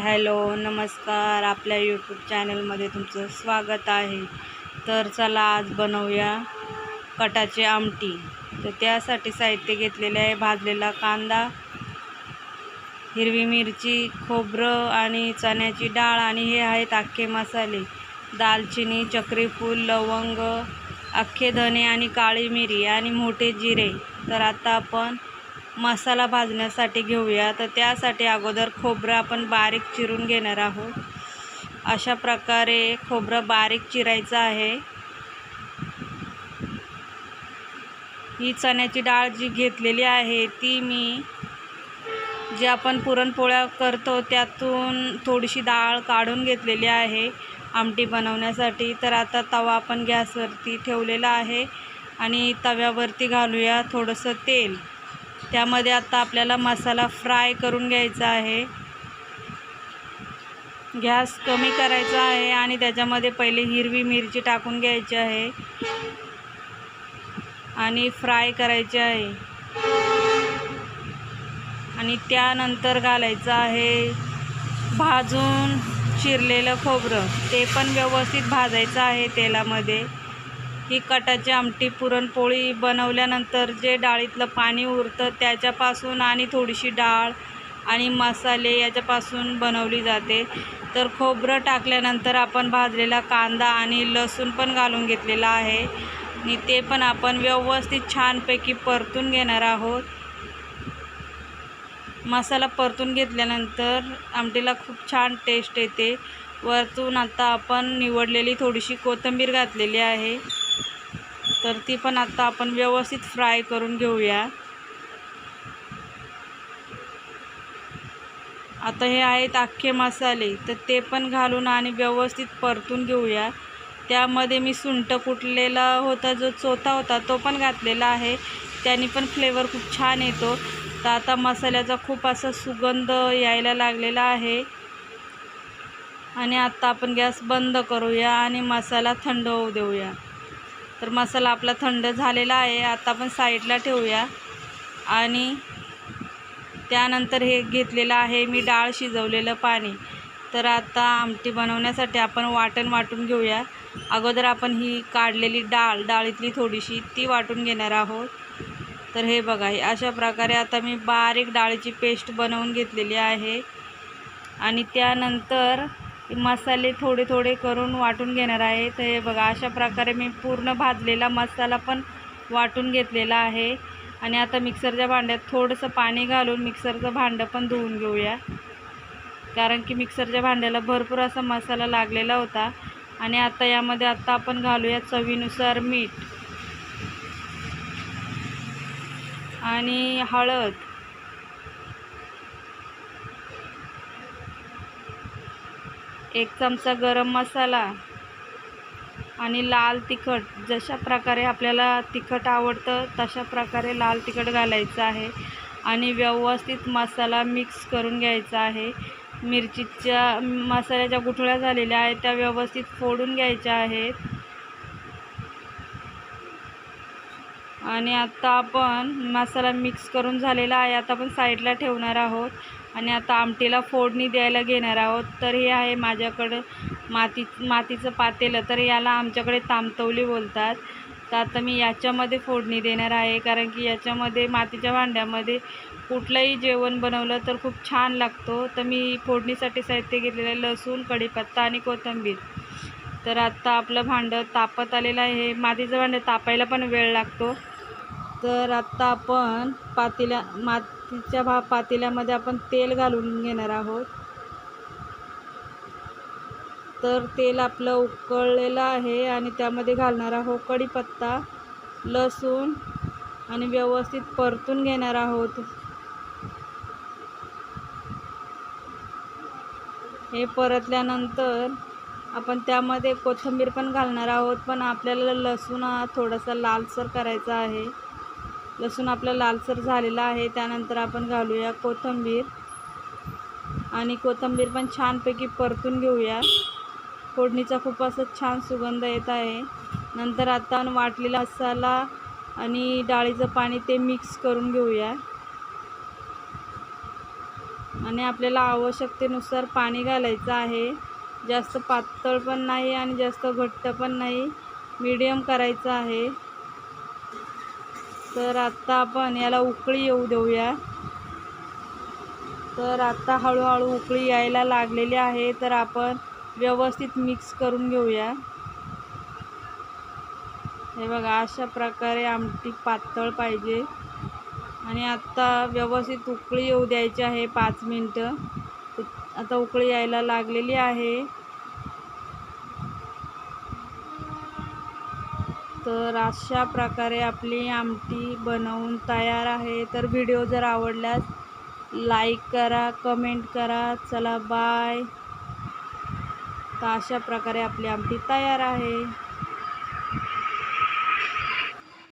Hello नमस्कार. आपल्या YouTube चॅनलमध्ये तुमचं स्वागत आहे. तर चला आज बनवूया कटाची आमटी. तर त्यासाठी साहित्य घेतलेले आहे भाजलेला कांदा हिरवी मिरची खोबरं आणि चण्याची डाळ आणि हे आहेत अख्खे मसाले. दालचिनी चक्रीफूल लवंग अख्खे धने आणि काळी मिरी आणि मोठे जिरे. तर आता आपण मसाला भाजण्यासाठी घेऊया. तर त्यासाठी अगोदर खोबरं आपण बारीक चिरून घेणार आहोत. अशा प्रकारे खोबरं बारीक चिरायचं आहे. ही चण्याची डाळ जी घेतलेली आहे ती मी जे आपण पुरणपोळ्या करतो त्यातून थोडीशी डाळ काढून घेतलेली आहे आमटी बनवण्यासाठी. तर आता तवा आपण गॅसवरती ठेवलेला आहे आणि तव्यावरती घालूया थोडंसं तेल. त्यामध्ये आता आपल्याला मसाला फ्राय करून घ्यायचा आहे. गॅस कमी करायचा आहे आणि त्याच्यामध्ये पहिले हिरवी मिरची टाकून घ्यायची आहे. आणि फ्राय करायची आहे. आणि त्यानंतर घालायचं आहे भाजून चिरलेलं खोबरं. ते पण व्यवस्थित भाजायचं आहे तेलामध्ये. ही कटाची आमटी पुरणपोळी बनवल्यानंतर जे डाळीतलं पाणी उरतं त्याच्यापासून आणि थोडीशी डाळ आणि मसाले याच्यापासून बनवली जाते. तर खोबरं टाकल्यानंतर आपण भाजलेला कांदा आणि लसूण पण घालून घेतलेला आहे. आणि ते पण आपण व्यवस्थित छानपैकी परतून घेणार आहोत. मसाला परतून घेतल्यानंतर आमटीला खूप छान टेस्ट येते. वरतून आता आपण निवडलेली थोडीशी कोथिंबीर घातलेली आहे. तर ती पण आत्ता आपण व्यवस्थित फ्राय करून घेऊया. आता हे आहेत अख्खे मसाले तर ते पण घालून आणि व्यवस्थित परतून घेऊया. त्यामध्ये मी सुंठ कुटलेला होता जो चोथा होता तो पण घातलेला आहे. त्याने पण फ्लेवर खूप छान येतो. तर आता मसाल्याचा खूप असा सुगंध यायला लागलेला आहे. आणि आत्ता आपण गॅस बंद करूया आणि मसाला थंड होऊ देऊया. तर मसाला आपला थंड झालेला आहे. आता आपण साईडला ठेवूया. आणि त्यानंतर हे घेतलेलं आहे. मी डाळ शिजवलेलं पाणी. तर आता आमटी बनवण्यासाठी आपण वाटण वाटून घेऊया. अगोदर आपण ही काढलेली डाळ डाळीतली थोडीशी ती वाटून घेणार आहोत. तर हे बघा हे अशा प्रकारे आता मी बारीक डाळीची पेस्ट बनवून घेतलेली आहे. आणि त्यानंतर मसाले थोडे थोडे करून वाटून घेणार आहे. तर हे बघा अशा प्रकारे मी पूर्ण भाजलेला मसाला पण वाटून घेतलेला आहे. आणि आता मिक्सरच्या भांड्यात थोडंसं पाणी घालून मिक्सरचं भांडं पण धुवून घेऊया. कारण की मिक्सरच्या भांड्याला भरपूर असा मसाला लागलेला होता. आणि आता यामध्ये आत्ता आपण घालूया चवीनुसार मीठ. आणि हळद. एक चमचा गरम मसाला आणि लाल तिखट जशा प्रकारे आपल्याला तिखट आवडतं तशा प्रकारे लाल तिखट घालायचं आहे. आणि व्यवस्थित मसाला मिक्स करून घ्यायचा आहे. मिरचीच्या मसाल्याच्या गुठळ्या झालेल्या आहेत त्या व्यवस्थित फोडून घ्यायच्या आहेत. आणि आता आपण मसाला मिक्स करून झालेला आहे. आता आपण साईडला ठेवणार आहोत. आणि आता आमटीला फोडणी द्यायला घेणार आहोत. तर हे आहे माझ्याकडं माती मातीचं पातेलं. तर याला आमच्याकडे तामतवली बोलतात. तर आता मी याच्यामध्ये फोडणी देणार आहे. कारण की याच्यामध्ये मातीच्या भांड्यामध्ये कुठलंही जेवण बनवलं तर खूप छान लागतो. तर मी फोडणीसाठी साहित्य घेतलेलं आहे लसूण कढीपत्ता आणि कोथिंबीर. तर आत्ता आपलं भांडं तापत आलेलं आहे. मातीचं भांडं तापायला पण वेळ लागतो. तर आत्ता आपण पातेल्या मातीच्या भा पातेल्यामध्ये आपण तेल घालून घेणार आहोत. तर तेल आपलं उकळलेलं आहे आणि त्यामध्ये घालणार आहोत कढीपत्ता लसूण आणि व्यवस्थित परतून घेणार आहोत. हे परतल्यानंतर आपण त्यामध्ये कोथिंबीर पण घालणार आहोत पण आपल्याला लसूण हा थोडासा लालसर करायचा आहे. लसूण आपला लालसर झालेला आहे. त्यानंतर आपण घालूया कोथिंबीर. आणि कोथिंबीर पण छानपैकी परतून घेऊया. फोडणीचा खूप असं छान सुगंध येत आहे. नंतर आता वाटलेला मसाला आणि डाळीचं पाणी ते मिक्स करून घेऊया. आणि आपल्याला आवश्यकतेनुसार पाणी घालायचं आहे. जास्त पातळ पण नाही आणि जास्त घट्ट पण नाही. मीडियम करायचं आहे. तर आत्ता आपण याला उकळी येऊ देऊया. तर आत्ता हळूहळू उकळी यायला लागलेली आहे तर आपण व्यवस्थित मिक्स करून घेऊया. हे बघा अशा प्रकारे आमटी पातळ पाहिजे. आणि आत्ता व्यवस्थित उकळी येऊ द्यायची आहे पाच मिनटं. आता उकळी यायला लागलेली आहे. तर अशा प्रकारे आपली आमटी बनवून तयार आहे. तर व्हिडिओ जर आवडल्यास लाईक करा कमेंट करा. चला बाय. तर अशा प्रकारे आपली आमटी तयार आहे.